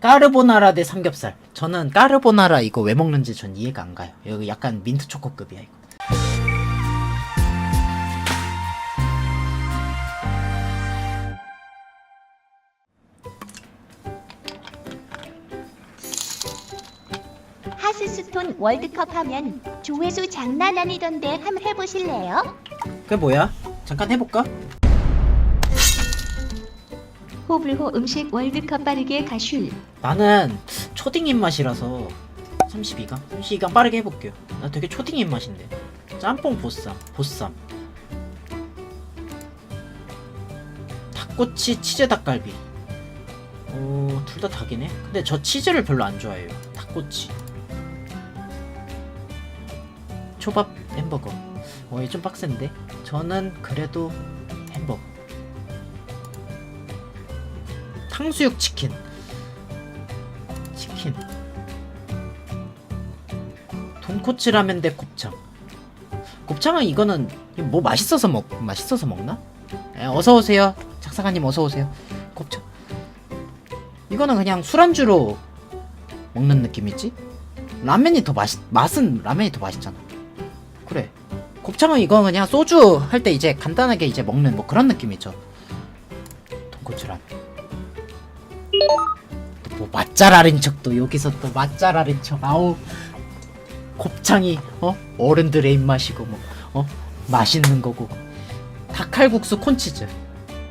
까르보나라 대 삼겹살. 저는 까르보나라 이거 왜 먹는지 전 이해가 안 가요. 여기 약간 민트 초코급이야 이거. 하스스톤 월드컵 하면 조회수 장난 아니던데 한번 해보실래요? 그게 뭐야? 잠깐 해볼까? 호불호 음식 월드컵 빠르게 가슐 나는 초딩 입맛이라서 32강? 32강 빠르게 해볼게요. 나 되게 초딩 입맛인데. 짬뽕 보쌈, 보쌈. 닭꼬치 치즈 닭갈비. 어, 둘다 닭이네? 근데 저 치즈를 별로 안 좋아해요. 닭꼬치. 초밥 햄버거. 어, 이 좀 빡센데? 저는 그래도 햄버거. 탕수육 치킨. 치킨. 돈코츠 라면 대 곱창. 곱창은 이거는 뭐 맛있어서 먹 맛있어서 먹나? 에, 어서 오세요. 작사가님 어서 오세요. 곱창. 이거는 그냥 술안주로 먹는 느낌이지? 라면이 더 맛있 맛은 라면이 더 맛있잖아. 그래. 곱창은 이거 그냥 소주 할 때 이제 간단하게 이제 먹는 뭐 그런 느낌이죠. 돈코츠 라면 뭐 맛잘알인 척도 여기서 또 맛잘알인 척. 아우 곱창이 어? 어른들의 입맛이고 뭐 어? 맛있는 거고. 닭칼국수 콘치즈.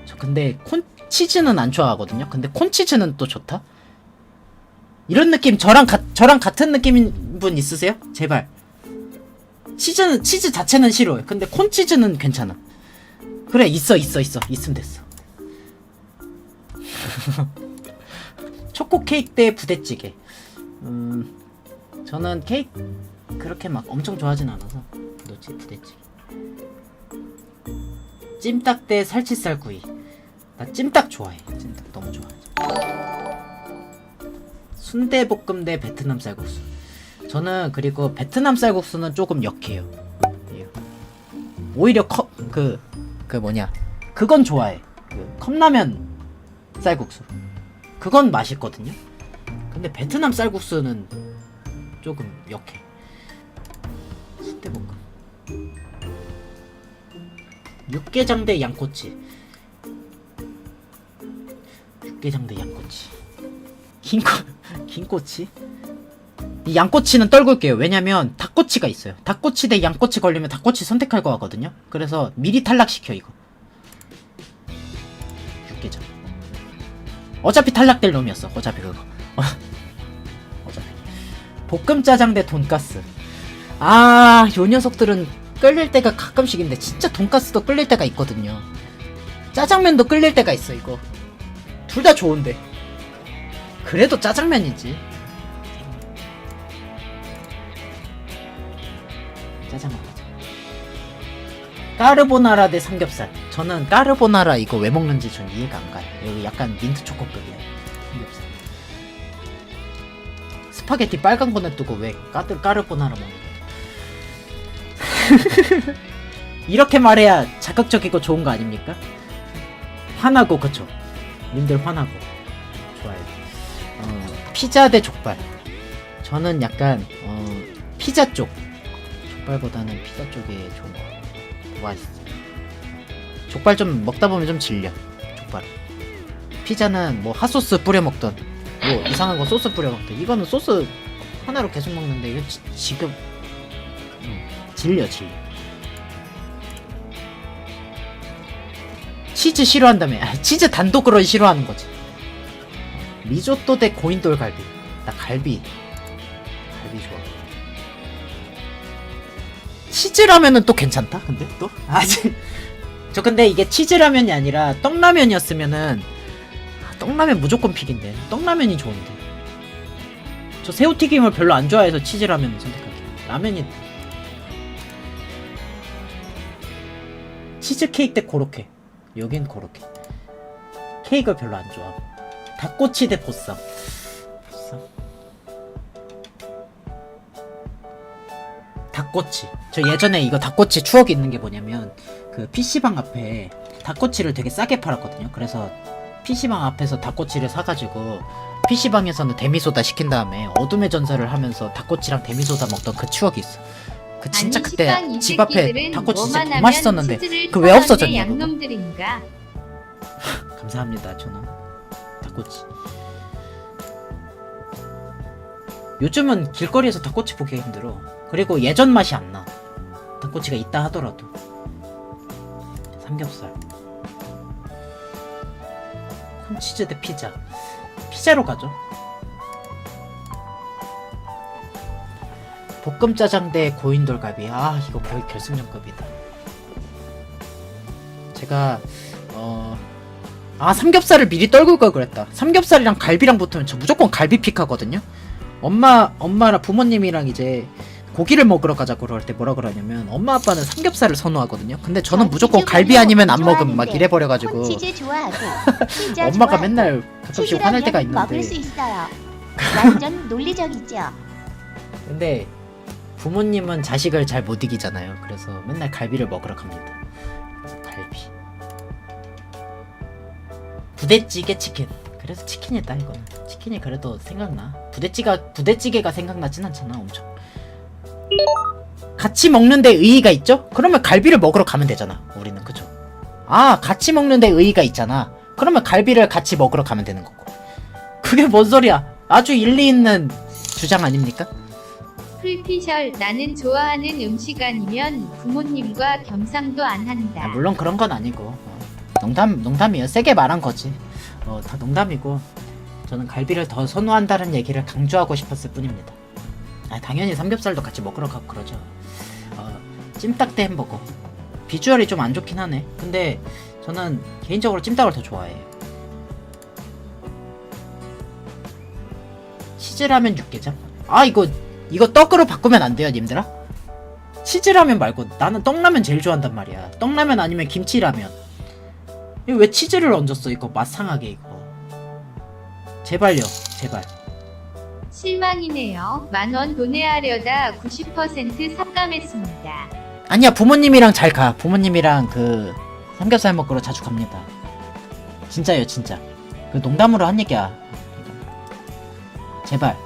저 근데 콘치즈는 안 좋아하거든요. 근데 콘치즈는 또 좋다? 이런 느낌 저랑 가, 저랑 같은 느낌인 분 있으세요? 제발. 치즈는 치즈 자체는 싫어요. 근데 콘치즈는 괜찮아. 그래 있어 있어 있어. 있으면 됐어 초코 케이크 대 부대찌개. 음, 저는 케이크 그렇게 막 엄청 좋아하진 않아서 뭐지 부대찌개. 찜닭 대 살치살 구이. 나 찜닭 좋아해. 찜닭 너무 좋아해. 순대볶음 대 베트남 쌀국수. 저는 그리고 베트남 쌀국수는 조금 역해요. 예. 오히려 컵 그 그 뭐냐 그건 좋아해. 그 컵라면 쌀국수. 그건 맛있거든요. 근데 베트남 쌀국수는 조금 역해. 순대 볶음. 육개장 대 양꼬치. 육개장 대 양꼬치. 흰꼬 흰꼬치? 이 양꼬치는 떨굴게요. 왜냐면 닭꼬치가 있어요. 닭꼬치 대 양꼬치 걸리면 닭꼬치 선택할 거 같거든요. 그래서 미리 탈락시켜 이거. 어차피 탈락될 놈이었어. 어차피 그거. 어차피. 볶음 짜장 대 돈가스. 아, 요 녀석들은 끌릴 때가 가끔씩인데 진짜 돈가스도 끌릴 때가 있거든요. 짜장면도 끌릴 때가 있어 이거. 둘 다 좋은데. 그래도 짜장면이지. 짜장면. 까르보나라 대 삼겹살. 저는 까르보나라 이거 왜 먹는지 전 이해가 안 가요. 여기 약간 민트 초코급이야. 삼겹살. 스파게티 빨간 거 냅두고 왜 까르 까르보나라 먹는 거야? 이렇게 말해야 자극적이고 좋은 거 아닙니까? 화나고 그쵸? 님들 화나고 좋아요. 어, 피자 대 족발. 저는 약간 어, 피자 쪽. 족발보다는 피자 쪽이 좋은 것 같아요. 더 맛있어. 족발 좀 먹다 보면 좀 질려. 족발. 피자는 뭐 핫소스 뿌려 먹던 뭐 이상한 거 소스 뿌려 먹던 이거는 소스 하나로 계속 먹는데 이거 지, 지금 음, 질려 질려. 치즈 싫어한다며. 아, 치즈 단독으로 싫어하는 거지. 리조또 대 고인돌 갈비. 나 갈비. 갈비 좋아. 치즈라면은 또 괜찮다. 근데 또 아직 저 근데 이게 치즈라면이 아니라 떡라면이었으면은 아, 떡라면 무조건 픽인데 떡라면이 좋은데 저 새우튀김을 별로 안 좋아해서 치즈라면 선택할게요. 라면이 치즈 케이크 대 고로케. 여긴 고로케. 케이크를 별로 안 좋아. 닭꼬치 대. 보쌈. 닭꼬치. 저 예전에 이거 닭꼬치 추억이 있는 게 뭐냐면 그 PC방 앞에 닭꼬치를 되게 싸게 팔았거든요. 그래서 PC방 앞에서 닭꼬치를 사가지고 PC방에서는 데미소다 시킨 다음에 어둠의 전설을 하면서 닭꼬치랑 데미소다 먹던 그 추억이 있어. 그 진짜 아니, 그때 집 앞에 닭꼬치 진짜 맛있었는데 그왜 사가는 없어졌냐? 양놈들인가? 감사합니다 저는 닭꼬치 요즘은 길거리에서 닭꼬치 보기가 힘들어 그리고 예전 맛이 안 나. 닭꼬치가 있다 하더라도. 삼겹살. 콘치즈 대 피자. 피자로 가죠. 볶음 짜장 대 고인돌갈비 아 이거 거의 결승전급이다. 제가 어 아 삼겹살을 미리 떨굴 걸 그랬다. 삼겹살이랑 갈비랑 붙으면 저 무조건 갈비 픽하거든요. 엄마 엄마랑 부모님이랑 이제 고기를 먹으러 가자 그럴 때 뭐라 그러냐면 엄마 아빠는 삼겹살을 선호하거든요. 근데 저는 전 무조건 갈비 아니면 안안 먹음 막 이래 버려 가지고 콘치즈 좋아하고 피자 엄마가 맨날 가끔씩 화낼 때가 치즈라면 먹을 수 있는데 있어요. 완전 논리적이죠. 근데 부모님은 자식을 잘 못 이기잖아요. 그래서 맨날 갈비를 먹으러 갑니다. 갈비. 부대찌개 치킨. 그래서 치킨이다 이거는. 치킨이 그래도 생각나. 부대찌가 부대찌개가 생각나진 않잖아, 엄청. 같이 먹는데 의의가 있죠? 그러면 갈비를 먹으러 가면 되잖아. 우리는 그죠? 아, 같이 먹는데 의의가 있잖아. 그러면 갈비를 같이 먹으러 가면 되는 거고. 그게 뭔 소리야? 아주 일리 있는 주장 아닙니까? 풀피셜 나는 좋아하는 음식 아니면 부모님과 겸상도 안 한다. 아, 물론 그런 건 아니고 어, 농담 농담이에요. 세게 말한 거지. 어, 다 농담이고 저는 갈비를 더 선호한다는 얘기를 강조하고 싶었을 뿐입니다. 아, 당연히 삼겹살도 같이 먹으러 가고 그러죠. 어, 찜닭 대 햄버거. 비주얼이 좀 안 좋긴 하네. 근데 저는 개인적으로 찜닭을 더 좋아해요. 치즈라면 육개장. 아 이거 이거 떡으로 바꾸면 안 돼요, 님들아? 치즈라면 말고 나는 떡라면 제일 좋아한단 말이야. 떡라면 아니면 김치라면. 이거 왜 치즈를 얹었어? 이거 맛상하게 이거. 제발요, 제발. 실망이네요. 만원 보내하려다 90% 삭감했습니다. 아니야 부모님이랑 잘 가. 부모님이랑 그 삼겹살 먹으러 자주 갑니다. 진짜요, 진짜. 그 농담으로 한 얘기야. 제발.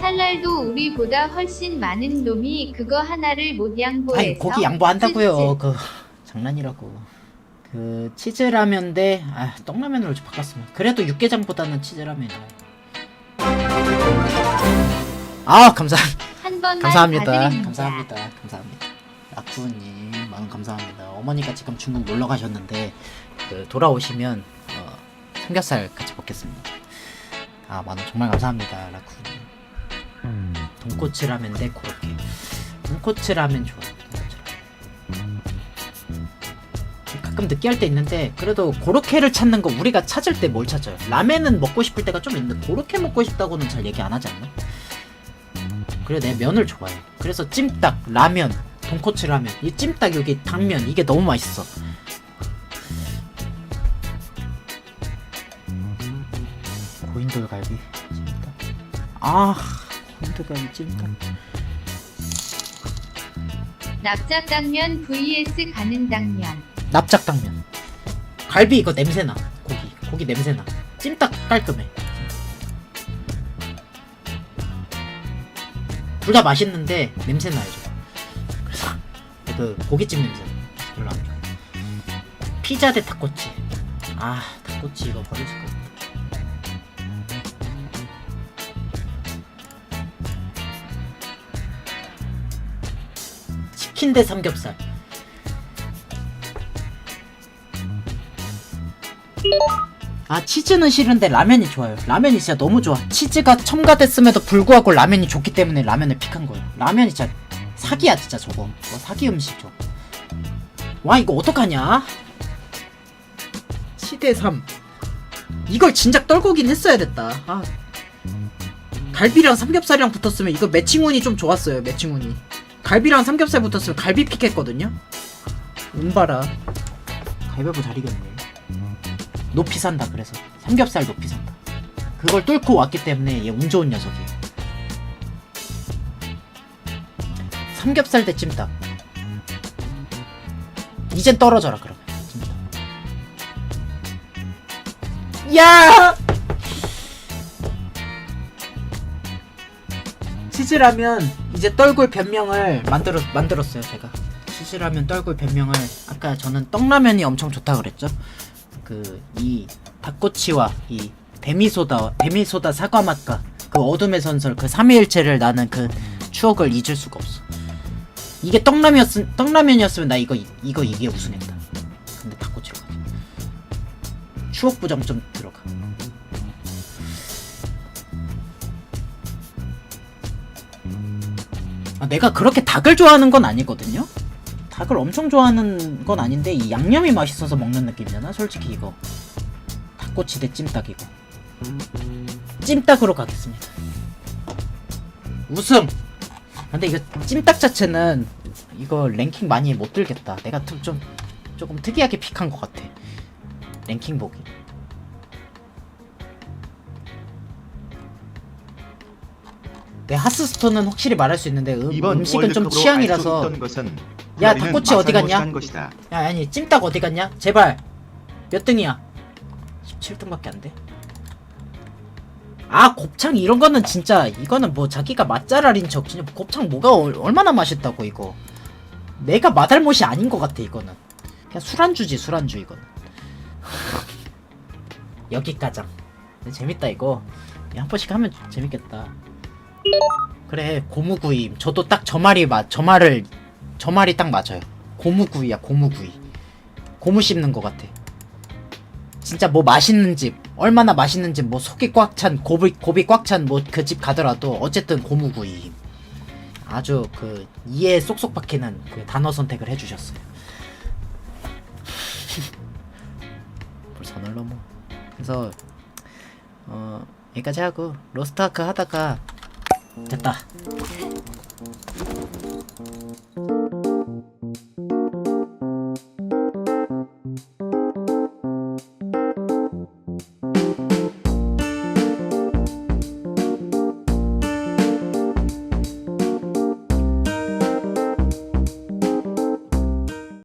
살날도 우리보다 훨씬 많은 놈이 그거 하나를 못 양보해서 아니 고기 양보한다고요. 그 장난이라고. 그 치즈라면 대 아, 떡라면으로 좀 바꿨으면. 그래도 육개장보다는 치즈라면이 나 아 감사. 한 번만 감사합니다. 봐드립니다. 감사합니다. 감사합니다. 라쿠님 많은 감사합니다. 어머니가 지금 중국 놀러 가셨는데 그 돌아오시면 어, 삼겹살 같이 먹겠습니다. 아 만원 정말 감사합니다, 라쿠님. 돈코츠 라면 대 고로케. 돈코츠 라면 좋아. 가끔 느끼할 때 있는데 그래도 고로케를 찾는 거 우리가 찾을 때 뭘 찾아요? 라면은 먹고 싶을 때가 좀 있는데 고로케 먹고 싶다고는 잘 얘기 안 하지 않나? 그래 내 면을 좋아해. 그래서 찜닭, 라면, 돈코츠 라면, 이 찜닭 여기 당면 이게 너무 맛있어. 고인돌갈비 찜닭. 아 고인돌갈비 찜닭. 납작당면 vs 가는 당면. 납작 당면. 갈비 이거 냄새나. 고기 고기 냄새나. 찜닭 깔끔해. 둘 다 맛있는데 냄새 나요 좀. 그래서 그 고깃집 냄새 별로 안 좋아. 피자 대 닭꼬치. 아 닭꼬치 이거 버릴 수가 없다. 치킨 대 삼겹살. 아 치즈는 싫은데 라면이 좋아요. 라면이 진짜 너무 좋아. 치즈가 첨가됐음에도 불구하고 라면이 좋기 때문에 라면을 픽한 거예요. 라면이 진짜 사기야 진짜 저거. 뭐 사기 음식 저거. 와 이거 어떡하냐? 7대 3. 이걸 진작 떨구긴 했어야 됐다. 아. 갈비랑 삼겹살이랑 붙었으면 이거 매칭운이 좀 좋았어요. 매칭운이. 갈비랑 삼겹살 붙었으면 갈비 픽했거든요. 운바라. 가위바위보 잘 이겼네. 높이 산다 그래서 삼겹살 높이 산다. 그걸 뚫고 왔기 때문에 얘 운 좋은 녀석이에요. 삼겹살 대 찜닭. 이젠 떨어져라 그러면. 찜닭. 야! 치즈라면 이제 떨굴 변명을 만들어 만들었어요 제가. 치즈라면 떨굴 변명을. 아까 저는 떡라면이 엄청 좋다 그랬죠? 그 이 닭꼬치와 이 데미소다 데미소다 사과 맛과 그 어둠의 전설 그 삼위일체를 나는 그 추억을 잊을 수가 없어. 이게 떡라면이었 떡라면이었으면 나 이거 이- 이거 이게 우승했다. 근데 닭꼬치로 가자 추억 부정 좀 들어가. 아, 내가 그렇게 닭을 좋아하는 건 아니거든요. 닭을 엄청 좋아하는 건 아닌데 이 양념이 맛있어서 먹는 느낌이잖아. 솔직히 이거 닭꼬치 대 찜닭이고 찜닭으로 가겠습니다. 우승. 근데 이거 찜닭 자체는 이거 랭킹 많이 못 들겠다. 내가 좀, 좀 조금 특이하게 픽한 것 같아. 랭킹 보기. 내 하스스톤은 확실히 말할 수 있는데 음, 이번 음식은 좀 월드컵으로 취향이라서 알수 있던 것은 야, 닭꼬치 어디 갔냐? 야 아니 찜닭 어디 갔냐? 제발. 몇 등이야? 17등밖에 안 돼. 아 곱창 이런 거는 진짜 이거는 뭐 자기가 맛잘알인 척 진짜 곱창 뭐가 얼, 얼마나 맛있다고 이거. 내가 맛알못이 아닌 것 같아 이거는. 그냥 술안주지 술안주 이거는. 여기까장 재밌다 이거. 한 번씩 하면 재밌겠다. 그래 고무구이. 저도 딱 저 말이 맞저 말을 저 말이 딱 맞아요. 고무구이야 고무구이. 고무 씹는 것 같아. 진짜 뭐 맛있는 집 얼마나 맛있는 집뭐 속이 꽉 찬 고비 고비 꽉 찬 뭐 그 집 가더라도 어쨌든 고무구이. 아주 그 이해 쏙쏙 박히는 그 단어 선택을 해주셨어요. 벌써 넘어 그래서 어 여기까지 하고 로스트아크 하다가 됐다